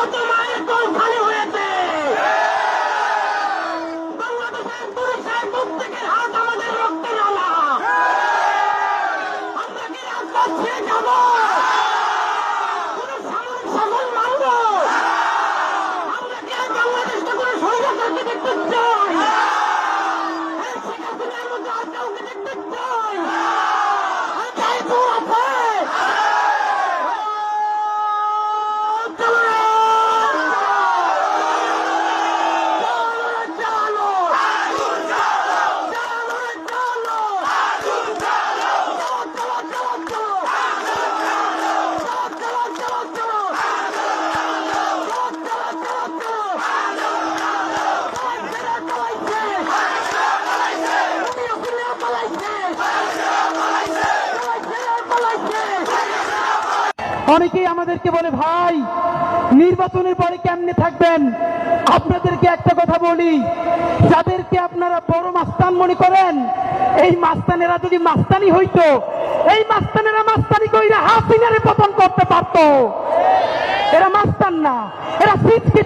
কত মায়ের কোল হয়েছে বাংলাদেশের পুরুষের প্রত্যেকের হাত আমাদের রক্তে নালা আমরা কি রাজপথ ছেড়ে যাব কোন সামরিক শাসন মানব আমরা কি আর বাংলাদেশকে কোনো স্বৈরাচারকে দেখতে চাই এই শেখ হাসিনার মধ্যে আর কাউকে দেখতে চাই আর তাই তো আছে অনেকেই আমাদেরকে বলে, ভাই, নির্বাচনের পরে কেমনে থাকবেন? আপনাদেরকে একটা কথা বলি, যাদেরকে আপনারা বড় মাস্তান মনে করেন, এই মাস্তানেরা যদি মাস্তানি হইতো, এই মাস্তানেরা মাস্তানি কইরা হাসিনারে পতন করতে পারতো। এরা মাস্তান না, এরা সিটকে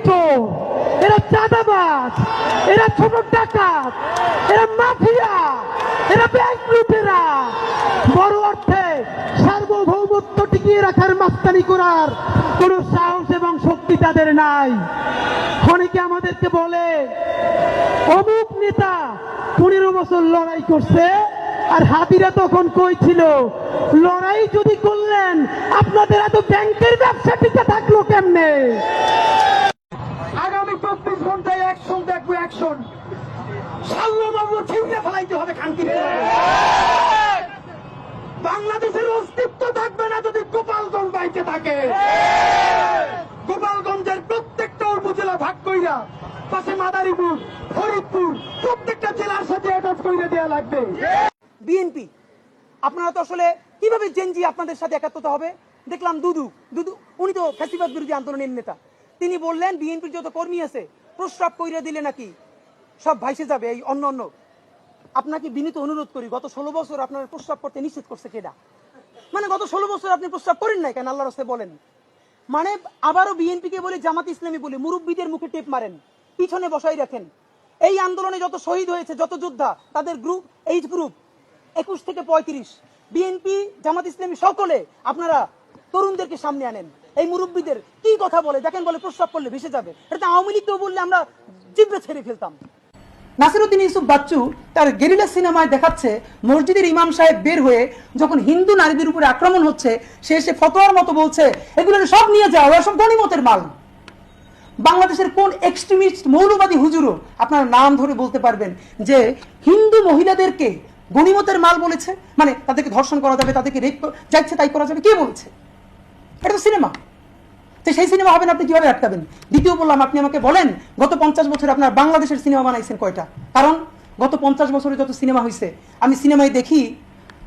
এরা চাঁদাবাজ, এরা ছোট ডাকাত, এরা মাফিয়া, এরা ব্যাংক লুটেরা। বড় অর্থে মাস্তানি করার কোন সাহস এবং শক্তি তাদের নাই। অনেকে আমাদেরকে বলে, অমুক নেতা পনেরো বছর লড়াই করছে আর হাতিরা তখন কই ছিল? লড়াই যদি করলেন, আপনাদের এত ব্যাংকের ব্যবসা টিকে থাকল কেমনে? আগামী চব্বিশ ঘন্টায় অ্যাকশন দেখব অ্যাকশন সাল্যবাবু ছিঁড়ে ফেলাইতে হবে খানকি বাংলাদেশের অস্তিত্ব থাকবে না যদি গোপালগঞ্জ বাইতে থাকে। গোপালগঞ্জের প্রত্যেকটা উপজেলা ভাগ কইরা পাশে মাদারীপুর, ফরিদপুর, প্রত্যেকটা জেলার সাথে অ্যাটাচ করে দেওয়া লাগবে। বিএনপি, আপনারা তো আসলে কীভাবে জেনজি আপনাদের সাথে একাত্মতা হবে? দেখলাম দুদু দুদু, উনি তো ফ্যাসিবাদ বিরোধী আন্দোলনের নেতা। তিনি বললেন, বিএনপির যত কর্মী আছে, প্রস্রাব কইরা দিলে নাকি সব ভাইসে যাবে, এই অন্য অন্য আপনাকে বিনীত অনুরোধ করি, গত ষোলো বছর আপনার প্রস্রাব করতে নিষেধ করছে কেডা মানে গত ষোলো বছর আপনি প্রস্রাব করেন নাই কেন? আল্লাহ রাস্তায় বলেন। মানে আবারও বিএনপি কে বলে, জামাত ইসলামী বলে, মুরব্বীদের মুখে টেপ মারেন, পিছনে বসাই রাখেন। এই আন্দোলনে যত শহীদ হয়েছে, যত যোদ্ধা, তাদের গ্রুপ এইচ গ্রুপ একুশ থেকে পঁয়ত্রিশ, বিএনপি, জামাত ইসলামী সকলে আপনারা তরুণদেরকে সামনে আনেন। এই মুরব্বীদের কি কথা বলে? দেখেন বলে প্রস্তাব করলে ভেসে যাবে। এটা আওয়ামী লীগ বললে আমরা জিব্বে ছেড়ে ফেলতাম। নাসিরুদ্দিন ইউসুফ বাচ্চু তার গেরিলা সিনেমায় দেখাচ্ছে মসজিদের ইমাম সাহেব বের হয়ে যখন হিন্দু নারীদের উপরে আক্রমণ হচ্ছে, সে এসে ফতোয়ার মতো বলছে, এগুলো সব নিয়ে যাও ওরা সব গণিমতের মাল। বাংলাদেশের কোন এক্সট্রিমিস্ট মৌলবাদী হুজুরও আপনার নাম ধরে বলতে পারবেন যে হিন্দু মহিলাদেরকে গণিমতের মাল বলেছে? মানে তাদেরকে ধর্ষণ করা যাবে, তাদেরকে রেপ যাচ্ছে, তাই করা যাবে, কে বলছে? এটা তো সিনেমা। তো সেই সিনেমা হবেন আপনি কীভাবে আটকাবেন? দ্বিতীয় বললাম, আপনি আমাকে বলেন, গত পঞ্চাশ বছরে আপনার বাংলাদেশের সিনেমা বানাইছেন কয়টা? কারণ গত পঞ্চাশ বছরে যত সিনেমা হয়েছে আমি সিনেমায় দেখি,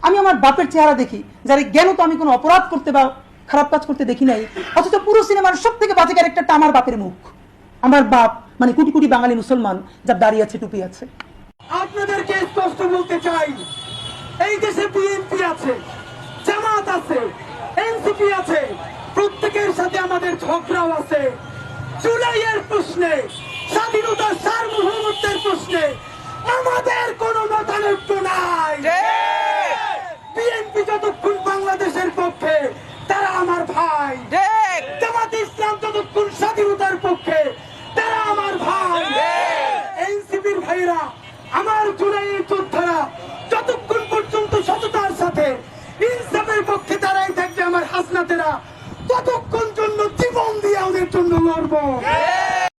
আমি আমার বাপের চেহারা দেখি, যার জ্ঞান তো আমি কোনো অপরাধ করতে বা খারাপ কাজ করতে দেখি নাই, অথচ পুরো সিনেমার সব থেকে বাজে ক্যারেক্টারটা আমার বাপের মুখ। আমার বাপ মানে কোটি কোটি বাঙালি মুসলমান, যার দাঁড়িয়ে আছে, টুপি আছে। আপনাদেরকে স্পষ্ট বলতে চাই, এই দেশে বিএনপি আছে, জামাত আছে, এনসিপি আছে প্রত্যেকের সাথে আমাদের ঝগড়াও আছে। জুলাইয়ের প্রশ্নে স্বাধীনতার সার্বভৌমত্বের প্রশ্নে আমাদের কোনো মতানৈক্য নাই। বিএনপি যতক্ষণ বাংলাদেশের পক্ষে তারা আমার ভাই। জামাত ইসলাম যতক্ষণ স্বাধীনতার পক্ষে তারা আমার ভাই। এনসিপির ভাইরা আমার জুলাইয়ের যোদ্ধারা যতক্ষণ পর্যন্ত সততার সাথে ইনসাফের পক্ষে দাঁড়াই থাকবে আমার হাসনাতেরা Torbo.